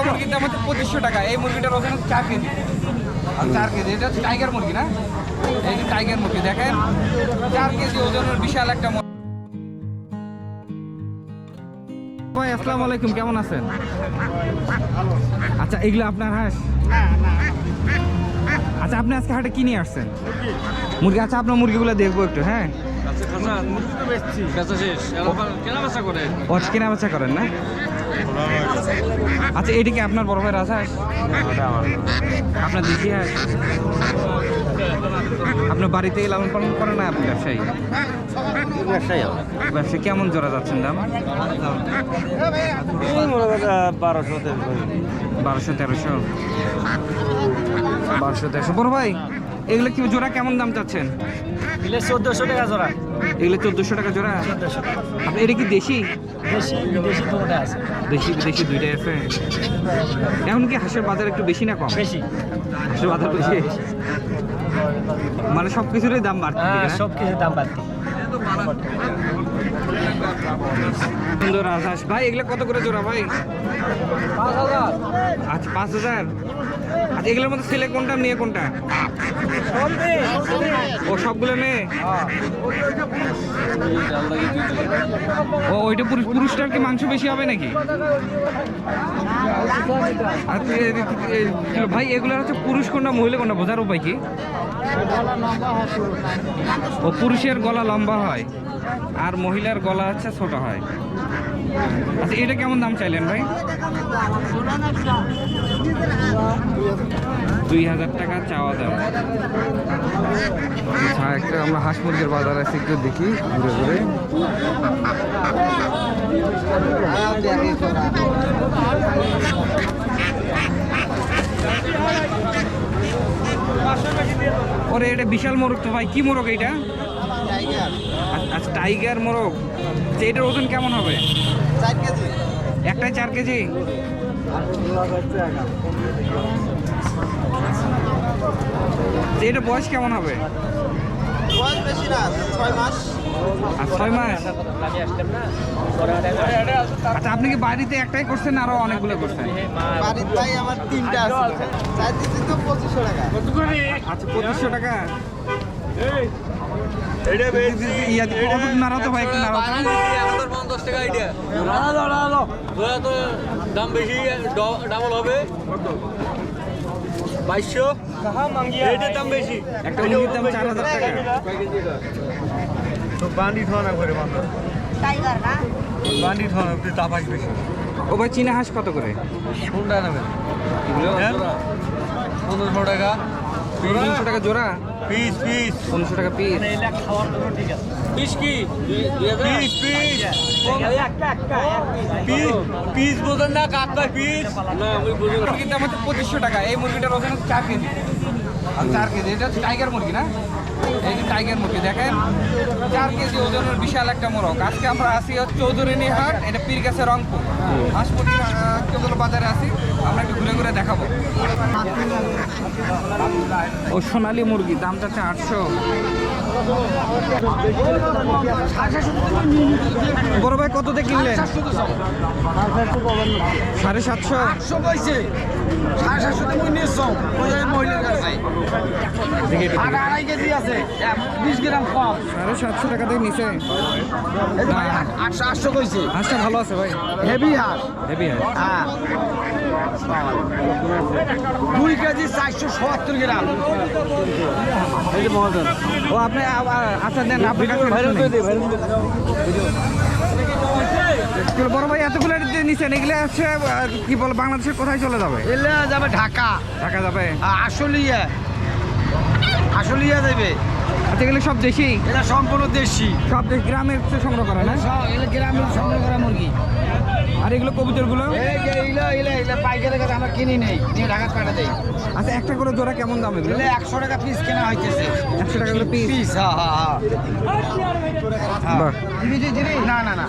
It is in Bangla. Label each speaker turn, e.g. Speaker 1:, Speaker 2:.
Speaker 1: একটা মুরগির দাম হচ্ছে পঁচিশশো টাকা। এই মুরগিটার ওজন হচ্ছে চার কেজি। আর চার কেজি এটা হচ্ছে টাইগার মুরগি না? এই যে টাইগার মুরগি দেখেন। চার কেজি ওজনের বিশাল একটা মুরগি। ভাই আসসালামু আলাইকুম কেমন আছেন? আচ্ছা এগুলো আপনার হাঁস? আচ্ছা আপনি আজকে হাটে কি নিয়ে আসছেন? মুরগি আচ্ছা আপনার মুরগিগুলো দেখব একটু হ্যাঁ?
Speaker 2: বেচা কেনা বেচা
Speaker 1: করেন না? আচ্ছা এটি কি আপনার বড় ভাই রাজহাঁস আপনার দিদি হাঁস আপনার বাড়িতে লালন পালন করেন না আপনি ব্যবসায়ী?
Speaker 2: ব্যবসায়ী
Speaker 1: ব্যবসায়ী কেমন জোড়া যাচ্ছেন দাম?
Speaker 2: বারোশো
Speaker 1: বারোশো তেরোশো। বারোশো তেরোশো। বড় ভাই এগুলো কি জোড়া কেমন দাম চাচ্ছেন?
Speaker 2: চোদ্দশো টাকা জোড়া।
Speaker 1: এগুলো চোদ্দোশো টাকা জোড়া? আপনি এটা কি দেশি?
Speaker 2: দেশি বিদেশি দুটোটা আছে।
Speaker 1: দেশি বিদেশি দুইটাই আছে? এখন কি হাঁসের বাজার একটু বেশি না কম?
Speaker 2: বেশি।
Speaker 1: হাঁসের বাজার বেশি? মানে সব কিছুরই দাম বাড়ছে
Speaker 2: হ্যাঁ সব কিছুর দাম বাড়তি।
Speaker 1: সুন্দর রাজহাঁস ভাই এগুলো কত করে জোড়া ভাই? আচ্ছা পাঁচ হাজার? আচ্ছা এগুলোর মধ্যে ছেলে কোনটা মেয়ে কোনটা? ও সবগুলো মেয়ে? ও ওইটা পুরুষ পুরুষটার কি মাংস বেশি হবে নাকি? ভাই এগুলো হচ্ছে পুরুষ কোনটা মহিলা কোনটা বোঝার উপায় কি? ও পুরুষের গলা লম্বা হয় আর মহিলার গলা হচ্ছে ছোট হয়। আচ্ছা এটা কেমন দাম চাইলেন ভাই? দুই হাজার টাকা চাওয়া দাম। আচ্ছা একটা আমরা হাঁস মুরগির বাজার আছে একটু দেখি ঘুরে ঘুরে। ওরে এটা বিশাল মোরগ তো ভাই কি মোরগ এটা? আচ্ছা, আচ্ছা টাইগার মোরগ। আচ্ছা, এটার ওজন কেমন হবে? একটাই চার কেজি? এটা বয়স কেমন হবে? ছয় মাস। আচ্ছা আপনি কি বাড়িতে একটাই করছেন আরও অনেকগুলো করছেন? আচ্ছা পঁচিশশো টাকা? ইয়া কত নাড়াতে ভাই একটু নাড়াতে?
Speaker 2: পঞ্চাশ টাকা আইডিয়া তো দাম বেশি ডাবল হবে। বাইশশো। এটার দাম বেশি।
Speaker 1: একটা মুরগির দাম চার হাজার টাকা।
Speaker 3: তো বান্ডি ধোয়া করে বান্ধব বান্ডি ধোয়া তাপাস বেশি।
Speaker 1: ও ভাই চীনা হাঁস কত করে?
Speaker 3: কোনটা নেবেন হ্যাঁ? পনেরোশো টাকা।
Speaker 1: পনেরোশো টাকা জোড়া?
Speaker 3: Piece piece.
Speaker 1: পনেরোশো টাকা পিস।
Speaker 2: বিশ কি?
Speaker 3: Piece piece. পিস। পিস বোঝেন না কাক পিস।
Speaker 2: না আমি বুঝি না।
Speaker 1: মুরগির দাম হচ্ছে পঁচিশশো টাকা। এই মুরগিটার ওজন চার কেজি। আর চার কেজি এটা হচ্ছে টাইগার মুরগি না? এই যে টাইগার মুরগি দেখেন। চার কেজি ওজনের বিশাল একটা মোরগ। আজকে আমরা আসি হচ্ছে চৌধুরিনী হাট এটা পীর গেছে রংপুর। হাঁস মুরগির চৌধুরী বাজারে আসি আমরা একটু ঘুরে ঘুরে দেখাবো। ও সোনালী মুরগি দাম যাচ্ছে আটশো। বড় ভাই কততে কিনলেন? সাড়ে সাতশো।
Speaker 4: সাড়ে সাতশো
Speaker 1: টাকা থেকে নিচে
Speaker 4: আটশো আটশো কইছে।
Speaker 1: হাঁসটা ভালো আছে ভাই।
Speaker 4: হেভি হাঁস।
Speaker 1: হেভি
Speaker 4: হ্যাঁ। দুই কেজি চারশো সত্তর গ্রাম।
Speaker 1: ও আপনি আচ্ছা দেন বড় ভাই এতগুলো যে নিছেন এগুলো হচ্ছে কি বল বাংলাদেশের কোথায় চলে যাবে?
Speaker 4: এলে যাবে ঢাকা।
Speaker 1: ঢাকা যাবে?
Speaker 4: আসলিয়া আসলিয়া দেবে
Speaker 1: আচ্ছা এগুলো সব দেশি?
Speaker 4: এটা সম্পূর্ণ দেশি।
Speaker 1: সব দেশ গ্রামের সংগ্রহ করে না?
Speaker 4: এগুলো গ্রামের
Speaker 1: আর এগুলো কবুতরগুলো?
Speaker 4: আমরা কিনি নেই ঢাকা পাঠা দেই।
Speaker 1: আচ্ছা একটা করে জোড়া কেমন দাম এগুলো?
Speaker 4: একশো টাকা পিস কেনা হইতেছে।
Speaker 1: একশো টাকা করে পিস
Speaker 4: পিস হ্যাঁ হ্যাঁ হ্যাঁ। না না না।